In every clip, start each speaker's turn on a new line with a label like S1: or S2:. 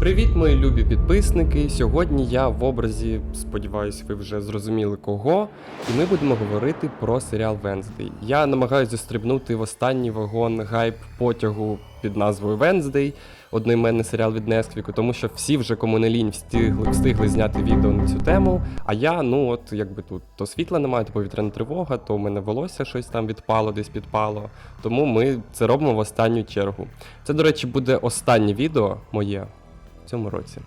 S1: Привіт, мої любі підписники! Сьогодні я в образі, сподіваюсь, ви вже зрозуміли кого, і ми будемо говорити про серіал Венздей. Я намагаюся застрибнути в останній вагон гайп потягу під назвою Венздей, одноіменний серіал від Несквіку, тому що всі вже кому не лінь встигли, встигли зняти відео на цю тему. А я, ну от якби тут то світла немає, то повітряна тривога, то у мене волосся щось там відпало, десь підпало. Тому ми це робимо в останню чергу. Це, до речі, буде останнє відео моє в цьому році.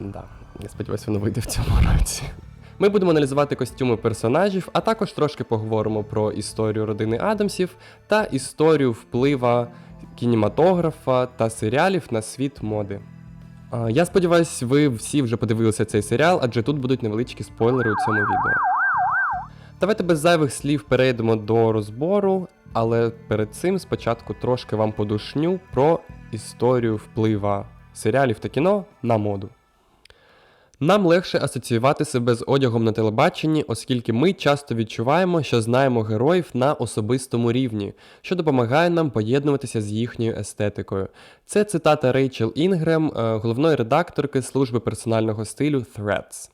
S1: Да, я сподіваюся, воно вийде в цьому році. Ми будемо аналізувати костюми персонажів, а також трошки поговоримо про історію родини Адамсів та історію вплива кінематографа та серіалів на світ моди. Я сподіваюся, ви всі вже подивилися цей серіал, адже тут будуть невеличкі спойлери у цьому відео. Давайте без зайвих слів перейдемо до розбору, але перед цим спочатку трошки вам подушню про історію вплива серіалів та кіно на моду. Нам легше асоціювати себе з одягом на телебаченні, оскільки ми часто відчуваємо, що знаємо героїв на особистому рівні, що допомагає нам поєднуватися з їхньою естетикою. Це цитата Рейчел Інгрем, е, головної редакторки служби персонального стилю Threads.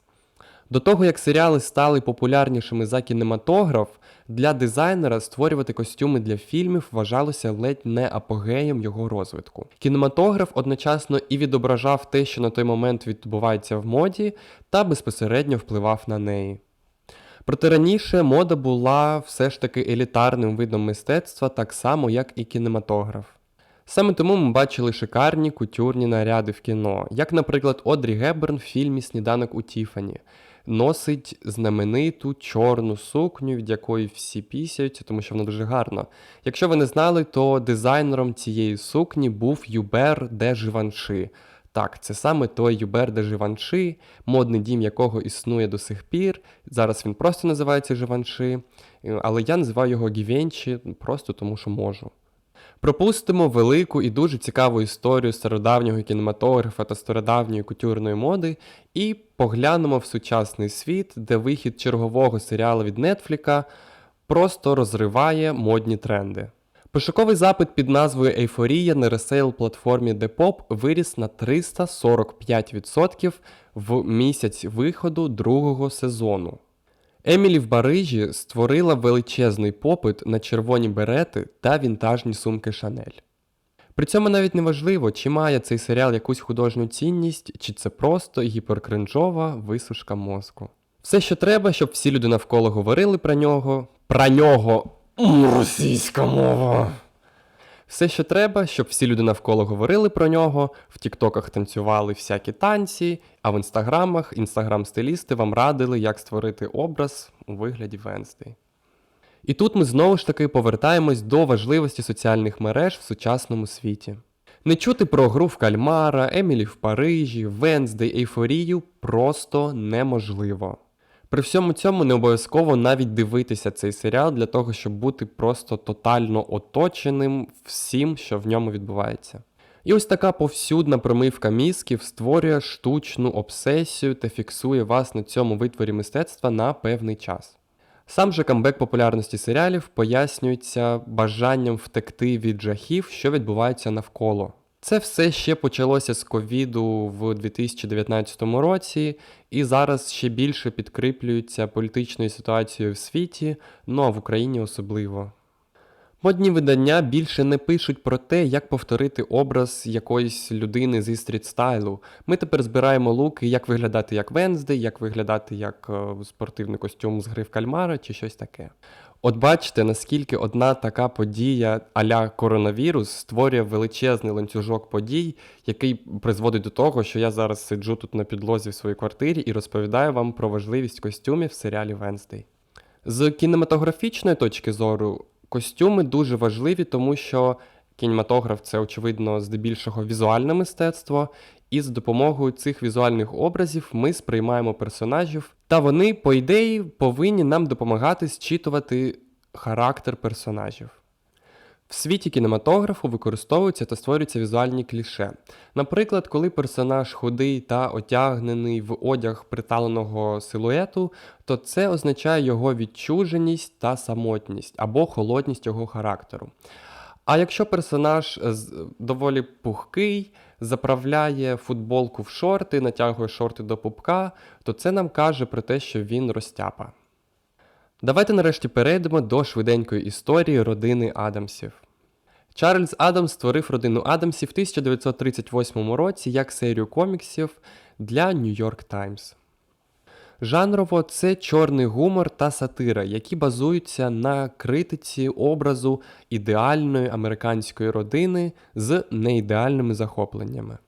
S1: До того як серіали стали популярнішими за кінематограф, для дизайнера створювати костюми для фільмів вважалося ледь не апогеєм його розвитку. Кінематограф одночасно і відображав те, що на той момент відбувається в моді, та безпосередньо впливав на неї. Проте раніше мода була все ж таки елітарним видом мистецтва, так само як і кінематограф. Саме тому ми бачили шикарні кутюрні наряди в кіно, як, наприклад, Одрі Гебберн в фільмі Сніданок у Тіфані носить знамениту чорну сукню, від якої всі пісяються, тому що вона дуже гарна. Якщо ви не знали, то дизайнером цієї сукні був Юбер де Живанши. Так, це саме той Юбер де Живанши, модний дім якого існує до сих пір. Зараз він просто називається Живанши, але я називаю його Гівенчі просто тому, що можу. Пропустимо велику і дуже цікаву історію стародавнього кінематографа та стародавньої кутюрної моди і поглянемо в сучасний світ, де вихід чергового серіалу від Нетфліка просто розриває модні тренди. Пошуковий запит під назвою Ейфорія на ресейл платформі Depop виріс на 345% в місяць виходу другого сезону. Емілі в Барижі створила величезний попит на червоні берети та вінтажні сумки Шанель. При цьому навіть не важливо, чи має цей серіал якусь художню цінність, чи це просто гіперкринжова висушка мозку. Все, що треба, щоб всі люди навколо говорили про нього. Про нього російська мова. Все, що треба, щоб всі люди навколо говорили про нього, в Тіктоках танцювали всякі танці, а в інстаграмах інстаграм-стилісти вам радили, як створити образ у вигляді Венсдей. І тут ми знову ж таки повертаємось до важливості соціальних мереж в сучасному світі. Не чути про гру в кальмара, Емілі в Парижі, Венсдей, Ейфорію просто неможливо. При всьому цьому не обов'язково навіть дивитися цей серіал для того, щоб бути просто тотально оточеним всім, що в ньому відбувається. І ось така повсюдна промивка мізків створює штучну обсесію та фіксує вас на цьому витворі мистецтва на певний час. Сам же камбек популярності серіалів пояснюється бажанням втекти від жахів, що відбуваються навколо. Це все ще почалося з ковіду в 2019 році, і зараз ще більше підкріплюється політичною ситуацією в світі, ну а в Україні особливо. Модні видання більше не пишуть про те, як повторити образ якоїсь людини зі стрітстайлу. Ми тепер збираємо луки, як виглядати як Венздей, як виглядати як е, спортивний костюм з гри в кальмара чи щось таке. От бачите, наскільки одна така подія а-ля коронавірус створює величезний ланцюжок подій, який призводить до того, що я зараз сиджу тут на підлозі в своїй квартирі і розповідаю вам про важливість костюмів в серіалі Венздей. З кінематографічної точки зору, костюми дуже важливі, тому що кінематограф це, очевидно, здебільшого візуальне мистецтво, і з допомогою цих візуальних образів ми сприймаємо персонажів, та вони, по ідеї, повинні нам допомагати зчитувати характер персонажів. В світі кінематографу використовуються та створюються візуальні кліше. Наприклад, коли персонаж худий та одягнений в одяг приталеного силуету, то це означає його відчуженість та самотність або холодність його характеру. А якщо персонаж доволі пухкий, заправляє футболку в шорти, натягує шорти до пупка, то це нам каже про те, що він розтяпа. Давайте нарешті перейдемо до швиденької історії родини Адамсів. Чарльз Адамс створив родину Адамсів в 1938 році як серію коміксів для New York Times. Жанрово це чорний гумор та сатира, які базуються на критиці образу ідеальної американської родини з неідеальними захопленнями.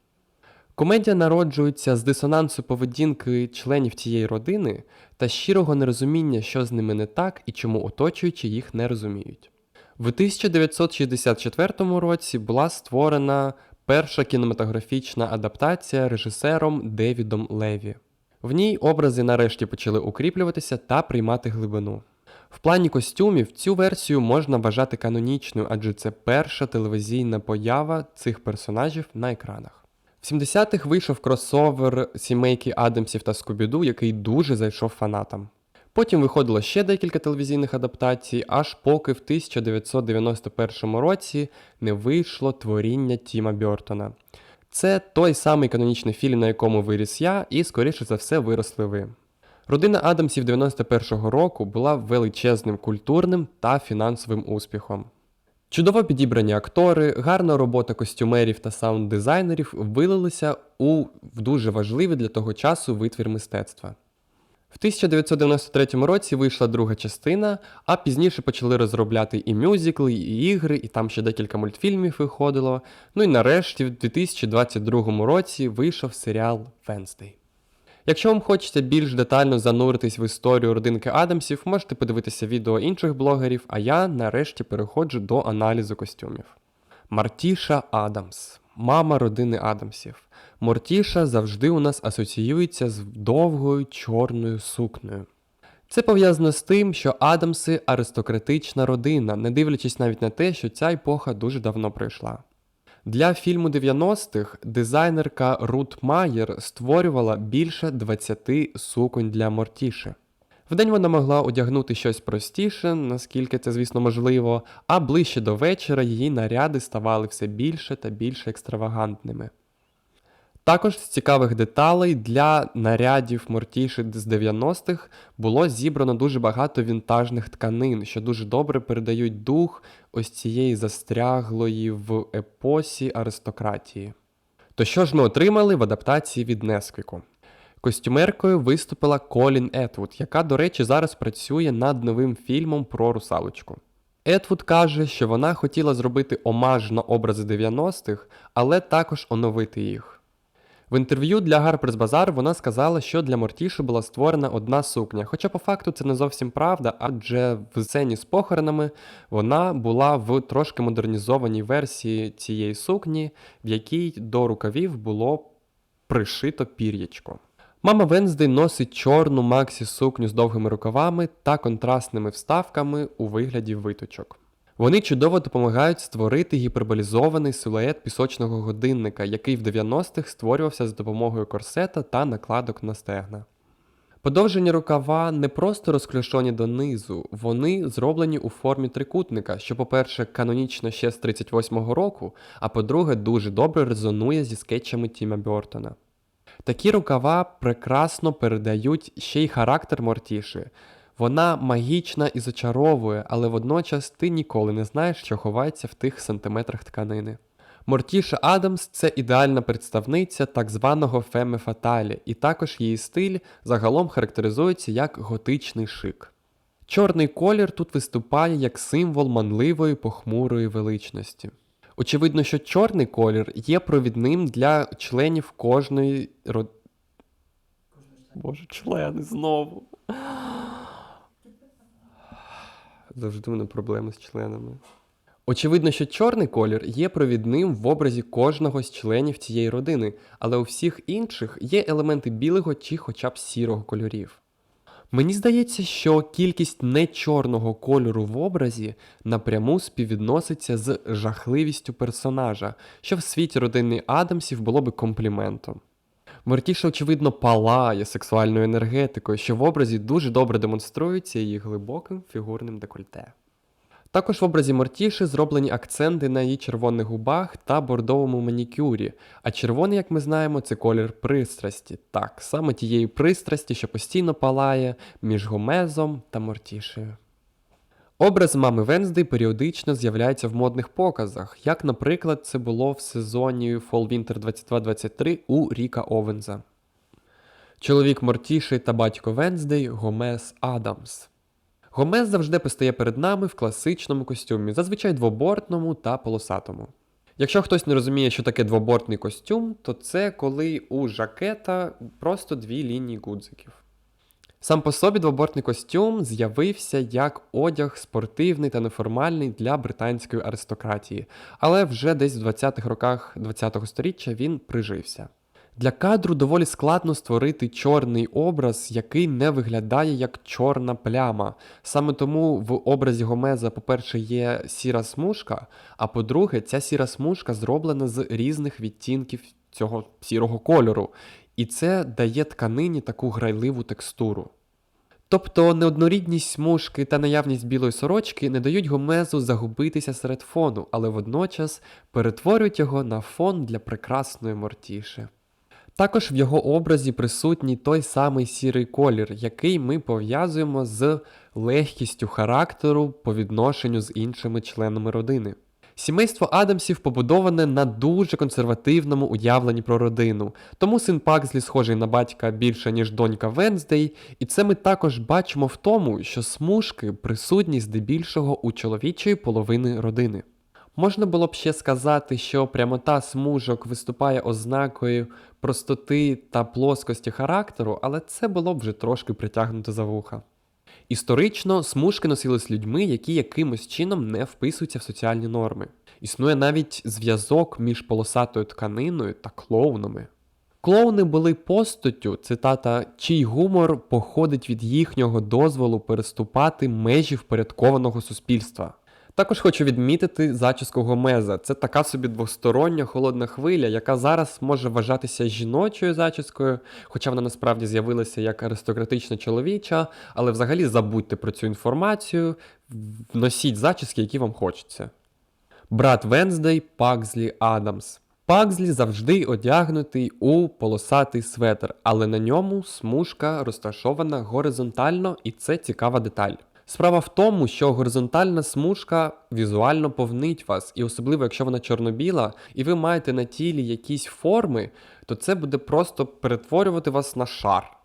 S1: Комедія народжується з дисонансу поведінки членів цієї родини та щирого нерозуміння, що з ними не так і чому оточуючі їх не розуміють. В 1964 році була створена перша кінематографічна адаптація режисером Девідом Леві. В ній образи нарешті почали укріплюватися та приймати глибину. В плані костюмів цю версію можна вважати канонічною, адже це перша телевізійна поява цих персонажів на екранах. В 70-х вийшов кросовер сімейки Адамсів та Скубіду, який дуже зайшов фанатам. Потім виходило ще декілька телевізійних адаптацій, аж поки в 1991 році не вийшло творіння Тіма Бьортона. Це той самий канонічний фільм, на якому виріс я, і, скоріше за все, виросли ви. Родина Адамсів 91-го року була величезним культурним та фінансовим успіхом. Чудово підібрані актори, гарна робота костюмерів та саунд-дизайнерів вилилися у дуже важливий для того часу витвір мистецтва. В 1993 році вийшла друга частина, а пізніше почали розробляти і мюзикли, і ігри, і там ще декілька мультфільмів виходило. Ну і нарешті, в 2022 році вийшов серіал Венстей. Якщо вам хочеться більш детально зануритись в історію родинки Адамсів, можете подивитися відео інших блогерів, а я нарешті переходжу до аналізу костюмів. Мартіша Адамс, мама родини Адамсів. Мортіша завжди у нас асоціюється з довгою чорною сукнею. Це пов'язано з тим, що Адамси аристократична родина, не дивлячись навіть на те, що ця епоха дуже давно пройшла. Для фільму 90-х дизайнерка Рут Майер створювала більше 20 суконь для Мортіші. Вдень вона могла одягнути щось простіше, наскільки це, звісно, можливо, а ближче до вечора її наряди ставали все більше та більше екстравагантними. Також з цікавих деталей для нарядів Мортіші з 90-х було зібрано дуже багато вінтажних тканин, що дуже добре передають дух ось цієї застряглої в епосі аристократії. То що ж ми отримали в адаптації від Несквіку? Костюмеркою виступила Колін Етвуд, яка, до речі, зараз працює над новим фільмом про русалочку. Етвуд каже, що вона хотіла зробити омаж на образи 90-х, але також оновити їх. В інтерв'ю для Harper's Bazaar вона сказала, що для Мортіші була створена одна сукня. Хоча по факту це не зовсім правда, адже в сцені з похоронами вона була в трошки модернізованій версії цієї сукні, в якій до рукавів було пришито пір'ячко. Мама Венздей носить чорну максі сукню з довгими рукавами та контрастними вставками у вигляді виточок. Вони чудово допомагають створити гіперболізований силует пісочного годинника, який в 90-х створювався з допомогою корсета та накладок на стегна. Подовжені рукава не просто розкльошені донизу, вони зроблені у формі трикутника, що, по-перше, канонічно ще з 38-го року, а по-друге, дуже добре резонує зі скетчами Тіма Бьортона. Такі рукава прекрасно передають ще й характер Мортіші. Вона магічна і зачаровує, але водночас ти ніколи не знаєш, що ховається в тих сантиметрах тканини. Мортіша Адамс це ідеальна представниця так званого феме фаталі, і також її стиль загалом характеризується як готичний шик. Чорний колір тут виступає як символ манливої похмурої величності. Очевидно, що чорний колір є провідним для членів кожної ро... Боже, члени знову. Завжди у мене проблеми з членами. Очевидно, що чорний колір є провідним в образі кожного з членів цієї родини, але у всіх інших є елементи білого чи хоча б сірого кольорів. Мені здається, що кількість нечорного кольору в образі напряму співвідноситься з жахливістю персонажа, що в світі родини Адамсів було би компліментом. Мортіша, очевидно, палає сексуальною енергетикою, що в образі дуже добре демонструється її глибоким фігурним декольте. Також в образі Мортіші зроблені акценти на її червоних губах та бордовому манікюрі. А червоний, як ми знаємо, це колір пристрасті. Так, саме тієї пристрасті, що постійно палає між Гомезом та Мортішею. Образ мами Венздей періодично з'являється в модних показах, як, наприклад, це було в сезоні Fall-Winter 22-23 у Ріка Овенза. Чоловік Мортіші та батько Венздей Гомес Адамс. Гомес завжди постає перед нами в класичному костюмі, зазвичай двобортному та полосатому. Якщо хтось не розуміє, що таке двобортний костюм, то це коли у жакета просто дві лінії гудзиків. Сам по собі двобортний костюм з'явився як одяг спортивний та неформальний для британської аристократії, але вже десь в 20-х роках ХХ століття він прижився. Для кадру доволі складно створити чорний образ, який не виглядає як чорна пляма. Саме тому в образі Гомеза, по-перше, є сіра смужка, а по-друге, ця сіра смужка зроблена з різних відтінків цього сірого кольору, і це дає тканині таку грайливу текстуру. Тобто неоднорідність смужки та наявність білої сорочки не дають Гомезу загубитися серед фону, але водночас перетворюють його на фон для прекрасної мортіші. Також в його образі присутній той самий сірий колір, який ми пов'язуємо з легкістю характеру по відношенню з іншими членами родини. Сімейство Адамсів побудоване на дуже консервативному уявленні про родину, тому син Пакзлі схожий на батька більше, ніж донька Венздей, і це ми також бачимо в тому, що смужки присутні здебільшого у чоловічої половини родини. Можна було б ще сказати, що прямота смужок виступає ознакою простоти та плоскості характеру, але це було б вже трошки притягнуто за вуха. Історично смужки носились людьми, які якимось чином не вписуються в соціальні норми. Існує навіть зв'язок між полосатою тканиною та клоунами. Клоуни були постаттю, цитата, чий гумор походить від їхнього дозволу переступати межі впорядкованого суспільства. Також хочу відмітити зачіску Гомеза. Це така собі двостороння холодна хвиля, яка зараз може вважатися жіночою зачіскою, хоча вона насправді з'явилася як аристократична чоловіча, але взагалі забудьте про цю інформацію, носіть зачіски, які вам хочеться. Брат Венздей Пакзлі Адамс. Пакзлі завжди одягнутий у полосатий светр, але на ньому смужка розташована горизонтально, і це цікава деталь. Справа в тому, що горизонтальна смужка візуально повнить вас, і особливо, якщо вона чорно-біла, і ви маєте на тілі якісь форми, то це буде просто перетворювати вас на шар.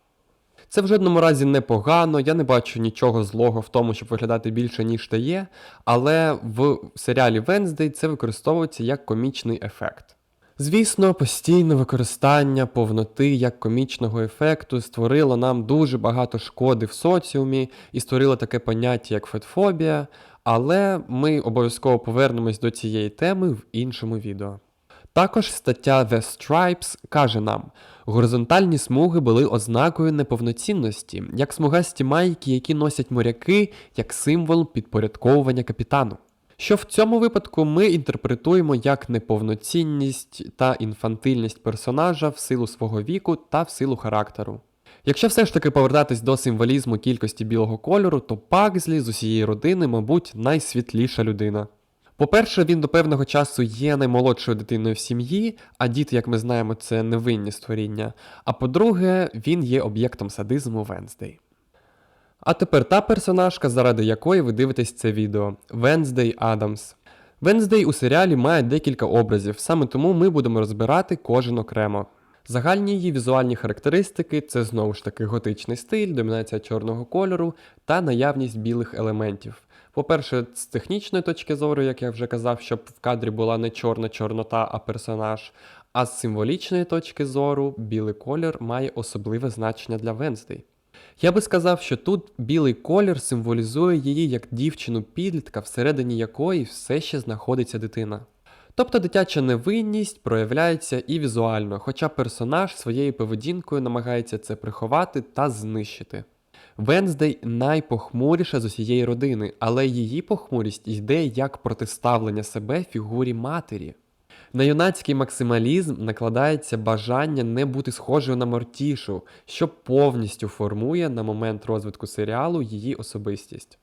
S1: Це в жодному разі непогано, я не бачу нічого злого в тому, щоб виглядати більше, ніж те є, але в серіалі Венздей це використовується як комічний ефект. Звісно, постійне використання повноти як комічного ефекту створило нам дуже багато шкоди в соціумі і створило таке поняття, як фетфобія, але ми обов'язково повернемось до цієї теми в іншому відео. Також стаття The Stripes каже нам, горизонтальні смуги були ознакою неповноцінності, як смугасті майки, які носять моряки, як символ підпорядковування капітану. Що в цьому випадку ми інтерпретуємо як неповноцінність та інфантильність персонажа в силу свого віку та в силу характеру. Якщо все ж таки повертатись до символізму кількості білого кольору, то Пакзлі з усієї родини, мабуть, найсвітліша людина. По-перше, він до певного часу є наймолодшою дитиною в сім'ї, а діти, як ми знаємо, це невинні створіння. А по-друге, він є об'єктом садизму Венздей. А тепер та персонажка, заради якої ви дивитесь це відео Венздей Адамс. Венздей у серіалі має декілька образів, саме тому ми будемо розбирати кожен окремо. Загальні її візуальні характеристики це знову ж таки готичний стиль, домінація чорного кольору та наявність білих елементів. По-перше, з технічної точки зору, як я вже казав, щоб в кадрі була не чорна чорнота, а персонаж. А з символічної точки зору білий колір має особливе значення для Венздей. Я би сказав, що тут білий колір символізує її як дівчину-підлітка, всередині якої все ще знаходиться дитина. Тобто дитяча невинність проявляється і візуально, хоча персонаж своєю поведінкою намагається це приховати та знищити. Венздей найпохмуріша з усієї родини, але її похмурість йде як протиставлення себе фігурі матері. На юнацький максималізм накладається бажання не бути схожою на Мортішу, що повністю формує на момент розвитку серіалу її особистість.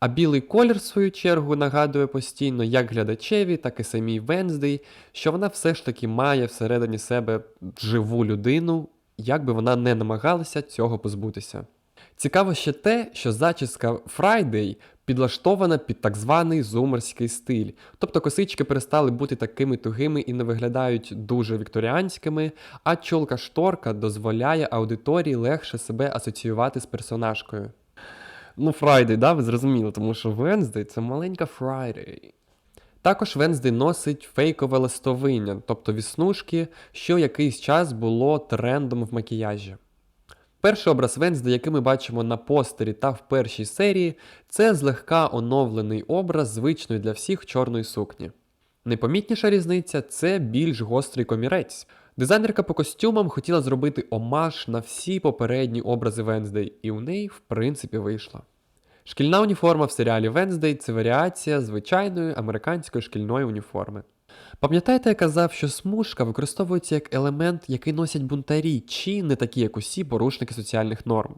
S1: А білий колір, в свою чергу, нагадує постійно як глядачеві, так і самій Венздей, що вона все ж таки має всередині себе живу людину, як би вона не намагалася цього позбутися. Цікаво ще те, що зачіска Фрайдей підлаштована під так званий зумерський стиль. Тобто косички перестали бути такими тугими і не виглядають дуже вікторіанськими, а чолка шторка дозволяє аудиторії легше себе асоціювати з персонажкою. Ну, Фрайдей, да, ви зрозуміли, тому що Венздей це маленька Фрайдей. Також Венздей носить фейкове ластовиння, тобто віснушки, що якийсь час було трендом в макіяжі. Перший образ Венсди, який ми бачимо на постері та в першій серії, це злегка оновлений образ звичної для всіх чорної сукні. Найпомітніша різниця це більш гострий комірець. Дизайнерка по костюмам хотіла зробити омаж на всі попередні образи Венздей, і у неї, в принципі, вийшло. Шкільна уніформа в серіалі Венздей це варіація звичайної американської шкільної уніформи. Пам'ятаєте, я казав, що смужка використовується як елемент, який носять бунтарі, чи не такі, як усі порушники соціальних норм.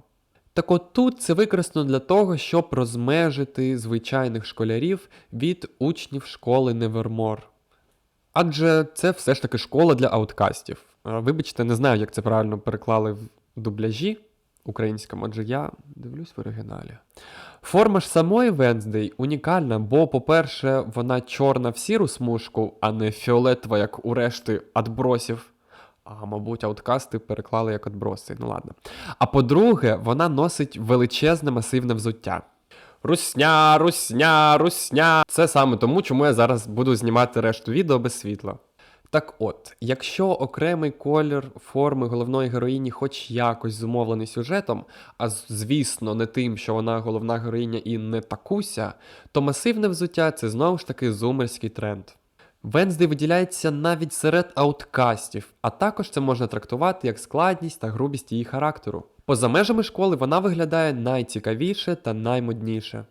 S1: Так от тут це використано для того, щоб розмежити звичайних школярів від учнів школи Невермор. Адже це все ж таки школа для ауткастів. Вибачте, не знаю, як це правильно переклали в дубляжі українському, адже я дивлюсь в оригіналі. Форма ж самої Венздей унікальна, бо, по-перше, вона чорна в сіру смужку, а не фіолетова, як у решти адбросів. А, мабуть, ауткасти переклали як адброси. Ну ладно. А по-друге, вона носить величезне масивне взуття. Русня, русня, русня. Це саме тому, чому я зараз буду знімати решту відео без світла. Так от, якщо окремий колір форми головної героїні хоч якось зумовлений сюжетом, а звісно, не тим, що вона головна героїня і не такуся, то масивне взуття це знову ж таки зумерський тренд. Венздей виділяється навіть серед ауткастів, а також це можна трактувати як складність та грубість її характеру. Поза межами школи вона виглядає найцікавіше та наймодніше.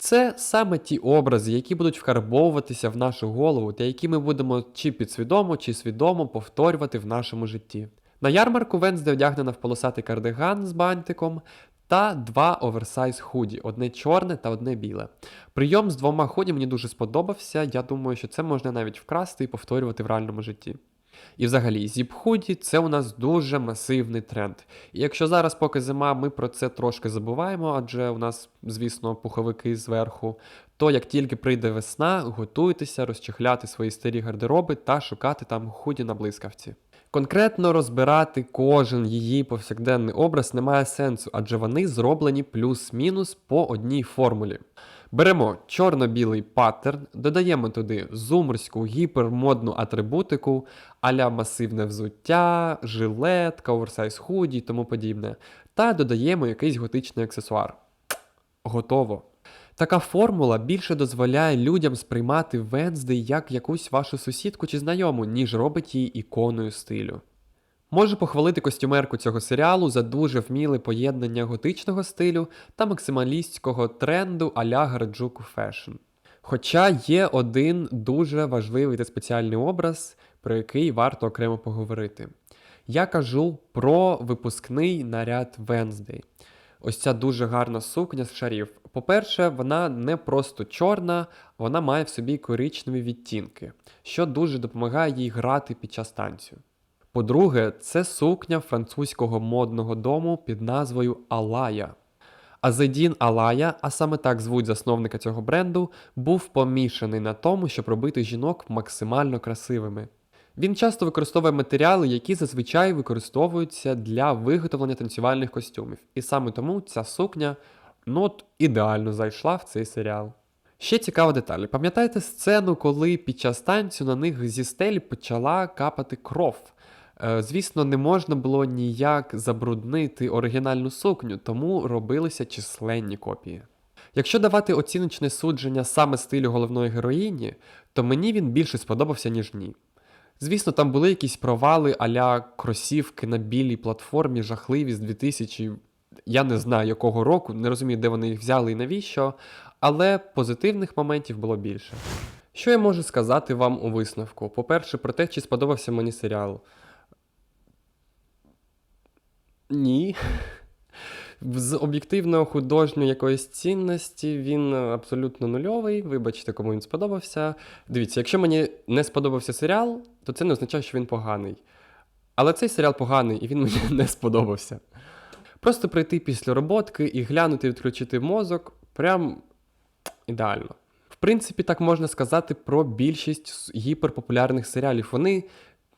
S1: Це саме ті образи, які будуть вкарбовуватися в нашу голову, та які ми будемо чи підсвідомо, чи свідомо повторювати в нашому житті. На ярмарку Венсде одягнена в полосатий кардиган з бантиком та два оверсайз худі, одне чорне та одне біле. Прийом з двома худі мені дуже сподобався. Я думаю, що це можна навіть вкрасти і повторювати в реальному житті. І взагалі, зіп-худі це у нас дуже масивний тренд. І якщо зараз, поки зима, ми про це трошки забуваємо, адже у нас, звісно, пуховики зверху, то як тільки прийде весна, готуйтеся розчехляти свої старі гардероби та шукати там худі на блискавці. Конкретно розбирати кожен її повсякденний образ немає сенсу, адже вони зроблені плюс-мінус по одній формулі. Беремо чорно-білий паттерн, додаємо туди зумерську гіпермодну атрибутику, аля масивне взуття, жилетка, оверсайз худі і тому подібне, та додаємо якийсь готичний аксесуар. Готово. Така формула більше дозволяє людям сприймати Венздей як якусь вашу сусідку чи знайому, ніж робить її іконою стилю. Можу похвалити костюмерку цього серіалу за дуже вміле поєднання готичного стилю та максималістського тренду а-ля Гарджуку Фешн. Хоча є один дуже важливий та спеціальний образ, про який варто окремо поговорити. Я кажу про випускний наряд Венздей. Ось ця дуже гарна сукня з шарів. По-перше, вона не просто чорна, вона має в собі коричневі відтінки, що дуже допомагає їй грати під час танцю. По-друге, це сукня французького модного дому під назвою Алая. Азедін Алая, а саме так звуть засновника цього бренду, був помішаний на тому, щоб робити жінок максимально красивими. Він часто використовує матеріали, які зазвичай використовуються для виготовлення танцювальних костюмів, і саме тому ця сукня ну от ідеально зайшла в цей серіал. Ще цікава деталь. Пам'ятаєте сцену, коли під час танцю на них зі стелі почала капати кров? Е, Звісно, не можна було ніяк забруднити оригінальну сукню, тому робилися численні копії. Якщо давати оціночне судження саме стилю головної героїні, то мені він більше сподобався, ніж ні. Звісно, там були якісь провали а-ля кросівки на білій платформі, жахливі з 2000, я не знаю якого року, не розумію, де вони їх взяли і навіщо, але позитивних моментів було більше. Що я можу сказати вам у висновку? По-перше, про те, чи сподобався мені серіал. Ні. З об'єктивної художньої якоїсь цінності він абсолютно нульовий. Вибачте, кому він сподобався. Дивіться, якщо мені не сподобався серіал, то це не означає, що він поганий. Але цей серіал поганий, і він мені не сподобався. Просто прийти після роботки і глянути, відключити мозок прям ідеально. В принципі, так можна сказати про більшість гіперпопулярних серіалів. Вони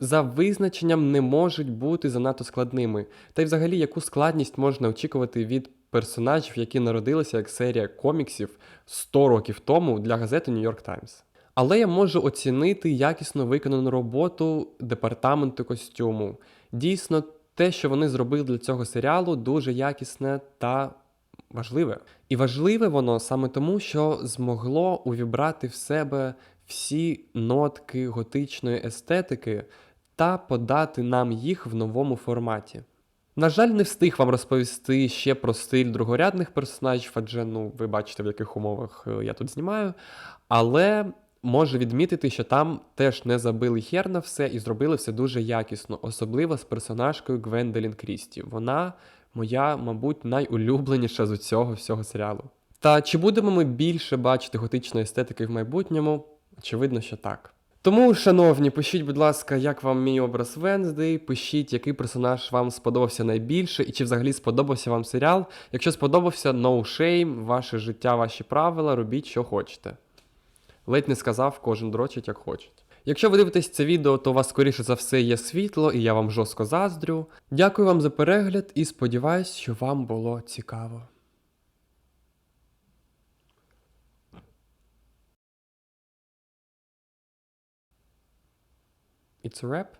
S1: за визначенням не можуть бути занадто складними. Та й взагалі, яку складність можна очікувати від персонажів, які народилися як серія коміксів 100 років тому для газети New York Times. Але я можу оцінити якісно виконану роботу департаменту костюму. Дійсно, те, що вони зробили для цього серіалу, дуже якісне та важливе. І важливе воно саме тому, що змогло увібрати в себе всі нотки готичної естетики та подати нам їх в новому форматі. На жаль, не встиг вам розповісти ще про стиль другорядних персонажів, адже ну, ви бачите, в яких умовах е, я тут знімаю. Але можу відмітити, що там теж не забили хер на все і зробили все дуже якісно, особливо з персонажкою Гвендолін Крісті. Вона моя, мабуть, найулюбленіша з цього всього серіалу. Та чи будемо ми більше бачити готичної естетики в майбутньому? Очевидно, що так. Тому, шановні, пишіть, будь ласка, як вам мій образ Венздей, пишіть, який персонаж вам сподобався найбільше, і чи взагалі сподобався вам серіал. Якщо сподобався, no shame, ваше життя, ваші правила, робіть, що хочете. Ледь не сказав, кожен дрочить, як хоче. Якщо ви дивитесь це відео, то у вас скоріше за все є світло, і я вам жорстко заздрю. Дякую вам за перегляд і сподіваюсь, що вам було цікаво. It's a wrap.